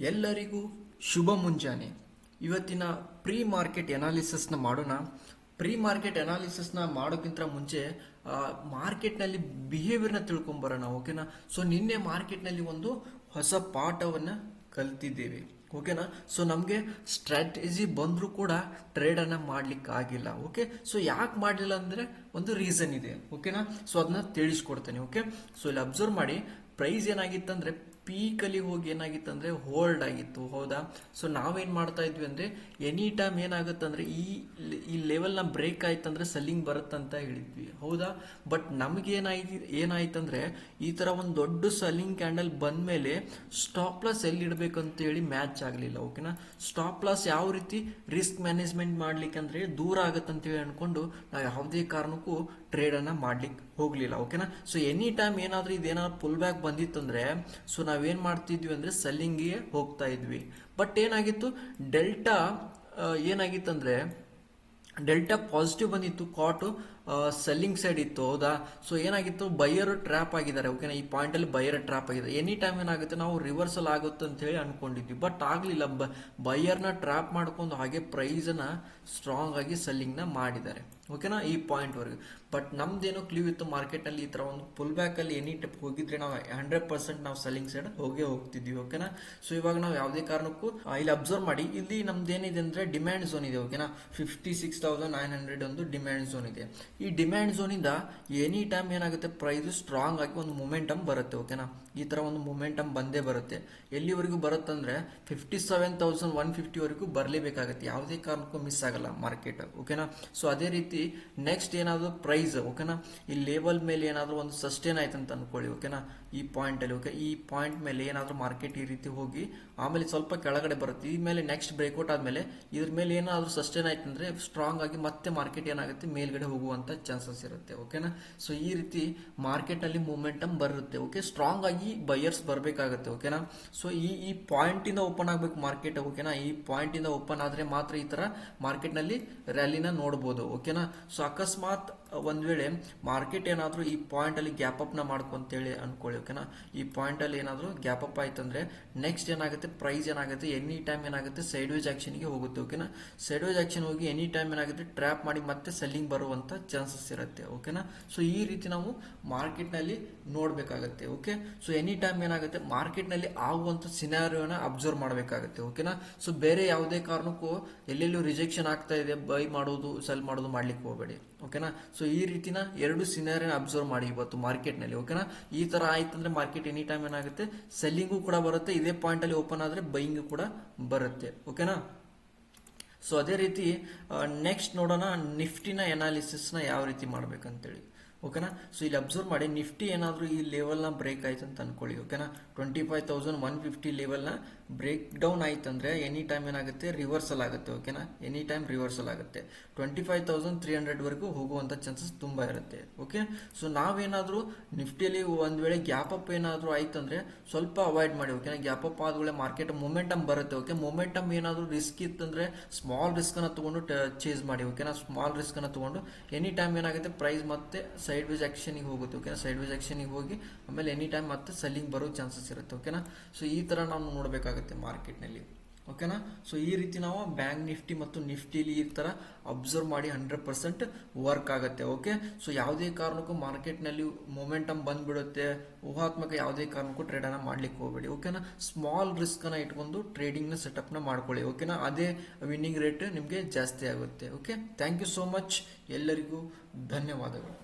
ಎಲ್ಲರಿಗೂ ಶುಭ ಮುಂಜಾನೆ. ಇವತ್ತಿನ ಪ್ರೀ ಮಾರ್ಕೆಟ್ ಎನಾಲಿಸಿಸ್ನ ಮಾಡೋಣ. ಪ್ರೀ ಮಾರ್ಕೆಟ್ ಎನಾಲಿಸಿಸ್ನ ಮಾಡೋಕ್ಕಿಂತ ಮುಂಚೆ ಮಾರ್ಕೆಟ್ನಲ್ಲಿ ಬಿಹೇವಿಯರ್ನ ತಿಳ್ಕೊಂಬರೋಣ ಓಕೆನಾ ಸೊ ನಿನ್ನೆ ಮಾರ್ಕೆಟ್ನಲ್ಲಿ ಒಂದು ಹೊಸ ಪಾಠವನ್ನು ಕಲ್ತಿದ್ದೇವೆ ಓಕೆನಾ ಸೊ ನಮಗೆ ಸ್ಟ್ರಾಟಜಿ ಬಂದರೂ ಕೂಡ ಟ್ರೇಡನ್ನು ಮಾಡ್ಲಿಕ್ಕೆ ಆಗಿಲ್ಲ ಓಕೆ ಸೊ ಯಾಕೆ ಮಾಡಲಿಲ್ಲ ಅಂದರೆ ಒಂದು ರೀಸನ್ ಇದೆ ಓಕೆನಾ ಸೊ ಅದನ್ನ ತಿಳಿಸ್ಕೊಡ್ತೇನೆ ಓಕೆ ಸೊ ಇಲ್ಲಿ ಅಬ್ಸರ್ವ್ ಮಾಡಿ. ಪ್ರೈಸ್ ಏನಾಗಿತ್ತಂದ್ರೆ ಪೀಕಲ್ಲಿ ಹೋಗಿ ಏನಾಗಿತ್ತಂದ್ರೆ ಹೋಲ್ಡ್ ಆಗಿತ್ತು, ಹೌದಾ? ಸೊ ನಾವೇನ್ ಮಾಡ್ತಾ ಇದ್ವಿ ಅಂದ್ರೆ ಎನಿ ಟೈಮ್ ಏನಾಗುತ್ತಂದ್ರೆ, ಈ ಈ ಲೆವೆಲ್ನ ಬ್ರೇಕ್ ಆಯ್ತಂದ್ರೆ ಸೆಲ್ಲಿಂಗ್ ಅಂತ ಹೇಳಿದ್ವಿ, ಹೌದಾ? ಬಟ್ ನಮ್ಗೆ ಏನಾಯ್ತು ಏನಾಯ್ತಂದ್ರೆ, ಈ ತರ ಒಂದು ದೊಡ್ಡ ಸೆಲ್ಲಿಂಗ್ ಕ್ಯಾಂಡಲ್ ಬಂದ ಮೇಲೆ ಸ್ಟಾಪ್ ಲಾಸ್ ಅಂತ ಹೇಳಿ ಮ್ಯಾಚ್ ಆಗಲಿಲ್ಲ ಓಕೆನಾ ಸ್ಟಾಪ್ ಲಾಸ್ ಯಾವ ರೀತಿ ರಿಸ್ಕ್ ಮ್ಯಾನೇಜ್ಮೆಂಟ್ ಮಾಡ್ಲಿಕ್ಕೆ ಅಂದ್ರೆ ದೂರ ಆಗುತ್ತಂತ ಹೇಳಿ ಅನ್ಕೊಂಡು ನಾವು ಯಾವುದೇ ಕಾರಣಕ್ಕೂ ಟ್ರೇಡ್ ಅನ್ನ ಮಾಡ್ಲಿಕ್ಕೆ ಹೋಗ್ಲಿಲ್ಲ ಓಕೆನಾ ಸೊ ಎನಿ ಟೈಮ್ ಏನಾದ್ರೂ ಇದೇನಾದ್ರು ಪುಲ್ ಬ್ಯಾಕ್ ಬಂದಿತ್ತಂದ್ರೆ ಸೊ ನಾವೇನ್ ಮಾಡ್ತಿದ್ವಿ ಅಂದ್ರೆ ಸೆಲ್ಲಿಂಗ್ಗೆ ಹೋಗ್ತಾ ಇದ್ವಿ. ಬಟ್ ಏನಾಗಿತ್ತು? ಡೆಲ್ಟಾ ಏನಾಗಿತ್ತಂದ್ರೆ ಡೆಲ್ಟಾ ಪಾಸಿಟಿವ್ ಬಂದಿತ್ತು ಕಾಟು ಸೆಲ್ಲಿಂಗ್ ಸೈಡ್ ಇತ್ತು, ಹೌದಾ? ಸೊ ಏನಾಗಿತ್ತು? ಬೈಯರ್ ಟ್ರ್ಯಾಪ್ ಆಗಿದ್ದಾರೆ. ಓಕೆನಾ ಈ ಪಾಯಿಂಟ್ ಅಲ್ಲಿ ಬೈಯರ್ ಟ್ರ್ಯಾಪ್ ಆಗಿದೆ ಎನಿ ಟೈಮ್ ಏನಾಗುತ್ತೆ? ನಾವು ರಿವರ್ಸಲ್ ಆಗುತ್ತೆ ಅಂತ ಹೇಳಿ ಅನ್ಕೊಂಡಿದ್ವಿ. ಬಟ್ ಆಗ್ಲಿಲ್ಲ. ಬೈಯರ್ನ ಟ್ರ್ಯಾಪ್ ಮಾಡ್ಕೊಂಡು ಹಾಗೆ ಪ್ರೈಸ್ನ ಸ್ಟ್ರಾಂಗ್ ಆಗಿ ಸೆಲ್ಲಿಂಗ್ನ ಮಾಡಿದ್ದಾರೆ. ಓಕೆನಾ ಈ ಪಾಯಿಂಟ್ ವರೆಗೆ. ಬಟ್ ನಮ್ದೇನೋ ಕ್ಲೀವ್ ಇತ್ತು ಮಾರ್ಕೆಟ್ ಅಲ್ಲಿ ಈ ತರ ಒಂದು ಪುಲ್ ಬ್ಯಾಕ್ ಅಲ್ಲಿ ಎನಿ ಟೈಪ್ ಹೋಗಿದ್ರೆ ನಾವು ಹಂಡ್ರೆಡ್ ಪರ್ಸೆಂಟ್ ನಾವು ಸೆಲ್ಲಿಂಗ್ ಸೈಡ್ ಹೋಗೇ ಹೋಗ್ತಿದ್ವಿ. ಓಕೆನಾ ಸೊ ಇವಾಗ ನಾವು ಯಾವುದೇ ಕಾರಣಕ್ಕೂ ಇಲ್ಲಿ ಅಬ್ಸರ್ವ್ ಮಾಡಿ. ಇಲ್ಲಿ ನಮ್ದು ಏನಿದೆ ಅಂದ್ರೆ ಡಿಮ್ಯಾಂಡ್ ಝೋನ್ ಇದೆ. ಓಕೆನಾ fifty six thousand nine hundred ಒಂದು ಡಿಮ್ಯಾಂಡ್ ಝೋನ್ ಇದೆ. ಈ ಡಿಮ್ಯಾಂಡ್ ಝೋನಿಂದ ಎನಿ ಟೈಮ್ ಏನಾಗುತ್ತೆ ಪ್ರೈಸ್ ಸ್ಟ್ರಾಂಗ್ ಆಗಿ ಒಂದು ಮೊಮೆಂಟಮ್ ಬರುತ್ತೆ ಓಕೆನಾ ಈ ಥರ ಒಂದು ಮೊಮೆಂಟಮ್ ಬಂದೇ ಬರುತ್ತೆ. ಎಲ್ಲಿವರೆಗೂ ಬರುತ್ತಂದ್ರೆ ಫಿಫ್ಟಿ ಸೆವೆನ್ ತೌಸಂಡ್ ಒನ್ ಫಿಫ್ಟಿವರೆಗೂ ಬರಲೇಬೇಕಾಗುತ್ತೆ. ಯಾವುದೇ ಕಾರಣಕ್ಕೂ ಮಿಸ್ ಆಗಲ್ಲ ಮಾರ್ಕೆಟ್ ಓಕೆನಾ ಸೊ ಅದೇ ರೀತಿ ನೆಕ್ಸ್ಟ್ ಏನಾದರೂ ಪ್ರೈಸ್ ಓಕೆನಾ ಈ ಲೇಬಲ್ ಮೇಲೆ ಏನಾದರೂ ಒಂದು ಸಸ್ಟೇನ್ ಆಯ್ತು ಅಂತ ಅಂದ್ಕೊಳ್ಳಿ ಓಕೆನಾ ಈ ಪಾಯಿಂಟ್ ಅಲ್ಲಿ ಓಕೆ ಈ ಪಾಯಿಂಟ್ ಮೇಲೆ ಏನಾದರೂ ಮಾರ್ಕೆಟ್ ಈ ರೀತಿ ಹೋಗಿ, ಆಮೇಲೆ ಸ್ವಲ್ಪ ಕೆಳಗಡೆ ಬರುತ್ತೆ. ಈ ಮೇಲೆ ನೆಕ್ಸ್ಟ್ ಬ್ರೇಕ್ಔಟ್ ಆದಮೇಲೆ ಇದ್ರ ಮೇಲೆ ಏನಾದರೂ ಸಸ್ಟೈನ್ ಆಯ್ತು ಅಂದ್ರೆ ಸ್ಟ್ರಾಂಗ್ ಆಗಿ ಮತ್ತೆ ಮಾರ್ಕೆಟ್ ಏನಾಗುತ್ತೆ? ಮೇಲ್ಗಡೆ ಹೋಗುವಂತ ಚಾನ್ಸಸ್ ಇರುತ್ತೆ ಓಕೆನಾ ಸೊ ಈ ರೀತಿ ಮಾರ್ಕೆಟ್ ಅಲ್ಲಿ ಮೂಮೆಂಟಮ್ ಬರುತ್ತೆ ಓಕೆ ಸ್ಟ್ರಾಂಗ್ ಆಗಿ ಬಯರ್ಸ್ ಬರಬೇಕಾಗುತ್ತೆ ಓಕೆನಾ ಸೊ ಈ ಈ ಪಾಯಿಂಟ್ ಇಂದ ಓಪನ್ ಆಗ್ಬೇಕು ಮಾರ್ಕೆಟ್ ಓಕೆನಾ ಈ ಪಾಯಿಂಟ್ ಇಂದ ಓಪನ್ ಆದ್ರೆ ಮಾತ್ರ ಈ ಥರ ಮಾರ್ಕೆಟ್ನಲ್ಲಿ ರ್ಯಾಲಿನ ನೋಡಬಹುದು ಓಕೆನಾ ಸೊ ಅಕಸ್ಮಾತ್ ಒಂದ್ ವೇಳೆ ಮಾರ್ಕೆಟ್ ಏನಾದರೂ ಈ ಪಾಯಿಂಟ್ ಅಲ್ಲಿ ಗ್ಯಾಪ್ ಅಪ್ನ ಮಾಡ್ಕೊಂತೇಳಿ ಅನ್ಕೊಳ್ಳಿ ಓಕೆನಾ ಈ ಪಾಯಿಂಟ್ ಅಲ್ಲಿ ಏನಾದ್ರೂ ಗ್ಯಾಪ್ ಅಪ್ ಆಯ್ತು ಅಂದ್ರೆ ನೆಕ್ಸ್ಟ್ ಏನಾಗುತ್ತೆ? ಪ್ರೈಸ್ ಏನಾಗುತ್ತೆ? ಎನಿ ಟೈಮ್ ಏನಾಗುತ್ತೆ? ಸೈಡ್ ವೇಜ್ಗೆ ಹೋಗುತ್ತೆ ಓಕೆನಾ ಸೈಡ್ ವೇಜ್ ಆಕ್ಷನ್ ಹೋಗಿ ಎನಿ ಟೈಮ್ ಏನಾಗುತ್ತೆ? ಟ್ರ್ಯಾಪ್ ಮಾಡಿ ಮತ್ತೆ ಸೆಲ್ಲಿಂಗ್ ಬರುವಂತ ಚಾನ್ಸಸ್ ಇರುತ್ತೆ ಓಕೆನಾ ಸೊ ಈ ರೀತಿ ನಾವು ಮಾರ್ಕೆಟ್ನಲ್ಲಿ ನೋಡ್ಬೇಕಾಗತ್ತೆ ಓಕೆ ಸೊ ಎನಿ ಟೈಮ್ ಏನಾಗುತ್ತೆ? ಮಾರ್ಕೆಟ್ನಲ್ಲಿ ಆಗುವಂತ ಸಿನಾರಿಯೋನ ಅಬ್ಸರ್ವ್ ಮಾಡಬೇಕಾಗುತ್ತೆ ಓಕೆನಾ ಸೊ ಬೇರೆ ಯಾವುದೇ ಕಾರಣಕ್ಕೂ ಎಲ್ಲೆಲ್ಲೂ ರಿಜೆಕ್ಷನ್ ಆಗ್ತಾ ಇದೆ ಬೈ ಮಾಡೋದು ಸೆಲ್ ಮಾಡೋದು ಮಾಡ್ಲಿಕ್ಕೆ ಹೋಗಬೇಡಿ ಓಕೆನಾ ಸೊ ಈ ರೀತಿನ ಎರಡು ಸಿನಾರಿಯೋನ ಅಬ್ಸರ್ವ್ ಮಾಡಿ ಇವತ್ತು ಮಾರ್ಕೆಟ್ನಲ್ಲಿ ಓಕೆನಾ ಈ ತರ ಆಯ್ತಂದ್ರೆ ಮಾರ್ಕೆಟ್ ಎನಿ ಟೈಮ್ ಏನಾಗುತ್ತೆ ಸೆಲ್ಲಿಂಗು ಕೂಡ ಬರುತ್ತೆ. ಇದೇ ಪಾಯಿಂಟ್ ಅಲ್ಲಿ ಓಪನ್ ಆದ್ರೆ ಬೈಯಿಂಗ್ ಕೂಡ ಬರುತ್ತೆ. ಓಕೆನಾ ಸೊ ಅದೇ ರೀತಿ ನೆಕ್ಸ್ಟ್ ನೋಡೋಣ ನಿಫ್ಟಿನ ಎನಾಲಿಸಿಸ್ನ ಯಾವ ರೀತಿ ಮಾಡ್ಬೇಕಂತೇಳಿ. ಓಕೆನಾ ಸೊ ಇಲ್ಲಿ ಅಬ್ಸರ್ವ್ ಮಾಡಿ, ನಿಫ್ಟಿ ಏನಾದರೂ ಈ ಲೆವೆಲ್ನ ಬ್ರೇಕ್ ಆಯ್ತು ಅಂತ ಅನ್ಕೊಳ್ಳಿ ಓಕೆನಾ twenty five thousand one fifty ಲೆವೆಲ್ನ break down ಆಯ್ತಂದ್ರೆ ಎನಿ ಟೈಮ್ ಏನಾಗುತ್ತೆ? ರಿವರ್ಸಲ್ ಆಗುತ್ತೆ ಓಕೆನಾ ಎನಿ ಟೈಮ್ ರಿವರ್ಸಲ್ ಆಗುತ್ತೆ. ಟ್ವೆಂಟಿ ಫೈವ್ ತೌಸಂಡ್ ತ್ರೀ ಹಂಡ್ರೆಡ್ವರೆಗೂ ಹೋಗುವಂಥ ಚಾನ್ಸಸ್ ತುಂಬ ಇರುತ್ತೆ ಓಕೆ ಸೊ ನಾವೇನಾದರೂ ನಿಫ್ಟಿಯಲ್ಲಿ ಒಂದು ವೇಳೆ ಗ್ಯಾಪ್ ಅಪ್ ಏನಾದರೂ ಅಂದರೆ ಸ್ವಲ್ಪ ಅವಾಯ್ಡ್ ಮಾಡಿ ಓಕೆನಾ ಗ್ಯಾಪ್ ಅಪ್ ಆದ್ಮೇಲೆ ಮಾರ್ಕೆಟ್ ಮೊಮೆಂಟಮ್ ಬರುತ್ತೆ ಓಕೆ ಮೊಮೆಂಟಮ್ ಏನಾದರೂ ರಿಸ್ಕ್ ಇತ್ತಂದ್ರೆ ಸ್ಮಾಲ್ ರಿಸ್ಕನ್ನು ತೊಗೊಂಡು ಚೇಸ್ ಮಾಡಿ ಓಕೆನಾ ಸ್ಮಾಲ್ ರಿಸ್ಕನ್ನು ತೊಗೊಂಡು ಎನಿ ಟೈಮ್ ಏನಾಗುತ್ತೆ ಪ್ರೈಸ್ ಮತ್ತೆ ಸೈಡ್ ವೈಸ್ ಆಕ್ಷನ್ಗೆ ಹೋಗುತ್ತೆ ಓಕೆನಾ ಸೈಡ್ ವೈಸ್ ಆಕ್ಷನ್ಗೆ ಹೋಗಿ, ಆಮೇಲೆ ಎನಿ ಟೈಮ್ ಮತ್ತೆ ಸೆಲ್ಲಿಂಗ್ ಬರೋ ಚಾನ್ಸಸ್ ಇರುತ್ತೆ ಓಕೆನಾ ಸೊ ಈ ತರ ನಾವು ನೋಡಬೇಕಾಗುತ್ತೆ ಮಾರ್ಕೆಟ್ನಲ್ಲಿ ಓಕೆನಾ? ಸೊ ಈ ರೀತಿ ನಾವು ಬ್ಯಾಂಕ್ ನಿಫ್ಟಿ ಮತ್ತು ನಿಫ್ಟಿಲಿ ಈ ಥರ ಅಬ್ಸರ್ವ್ ಮಾಡಿ ಹಂಡ್ರೆಡ್ ಪರ್ಸೆಂಟ್ ವರ್ಕ್ ಆಗುತ್ತೆ ಓಕೆ ಸೊ ಯಾವುದೇ ಕಾರಣಕ್ಕೂ ಮಾರ್ಕೆಟ್ನಲ್ಲಿ ಮೊಮೆಂಟಮ್ ಬಂದ್ಬಿಡುತ್ತೆ. ಊಹಾತ್ಮಕ ಯಾವುದೇ ಕಾರಣಕ್ಕೂ ಟ್ರೇಡನ್ನು ಮಾಡ್ಲಿಕ್ಕೆ ಹೋಗಬೇಡಿ, ಓಕೆನಾ? ಸ್ಮಾಲ್ ರಿಸ್ಕನ್ನು ಇಟ್ಕೊಂಡು ಟ್ರೇಡಿಂಗ್ ಸೆಟಪ್ನ ಮಾಡ್ಕೊಳ್ಳಿ, ಓಕೆನಾ? ಅದೇ ವಿನ್ನಿಂಗ್ ರೇಟ್ ನಿಮಗೆ ಜಾಸ್ತಿ ಆಗುತ್ತೆ okay thank you so much ಎಲ್ಲರಿಗೂ ಧನ್ಯವಾದಗಳು.